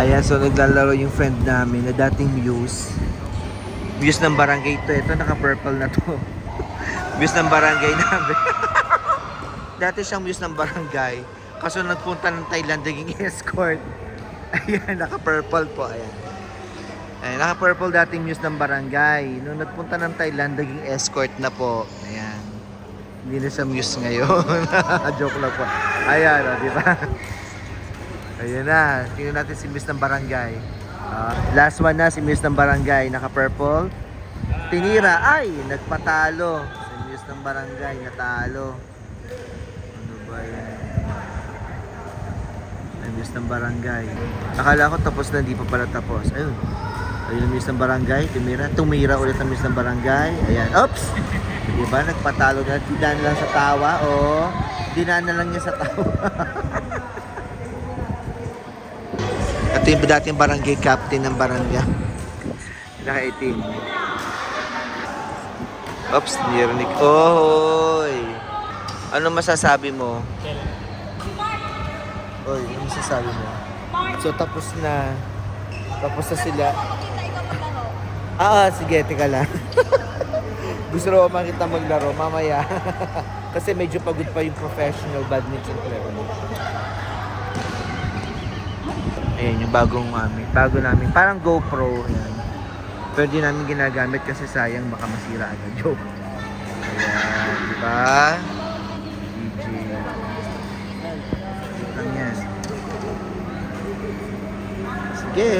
Ayan, so naglalaro yung friend namin na dating Muse. Muse ng barangay to. Ito, naka-purple na to. Muse ng barangay namin. Dati siyang Muse ng barangay. Kaso nagpunta ng Thailand, naging escort. Ayan, naka-purple po. Ayan. Ayan, naka-purple dating Muse ng barangay. Nung nagpunta ng Thailand, naging escort na po. Ayan. Hindi na siya Muse ngayon. Joke lang po. Ayan, o, di ba? Ayun na. Tingnan natin si Miss ng Barangay. Ah, last one na si Miss ng Barangay. Naka-purple. Tinira. Ay! Nagpatalo. Si Miss ng Barangay. Natalo. Ano ba yan? Ay, Miss ng Barangay. Akala ko tapos na. Hindi pa pala tapos. Ayun. Ayun ang Miss ng Barangay. Tumira. Tumira ulit ang Miss ng Barangay. Ayan. Oops! Di ba? Nagpatalo na. Dinaan lang sa tawa. Oo. Dinaan na lang niya sa tawa. Ito yung dating barangay captain ng barangay. Naka-18. Oops, nirinig. Oy! Ano masasabi mo? Oy, ano masasabi mo? So, tapos na. Tapos na sila. Ah, ah, sige, tika lang. Gusto raw makita maglaro mamaya. Kasi medyo pagod pa yung professional badminton player. Ayan, yung bagong amin. Bago namin. Parang GoPro. Ayan. Pero di namin ginagamit kasi sayang baka masira agad. Joke. Ayan, di ba? DJ. Lang yan. Sige.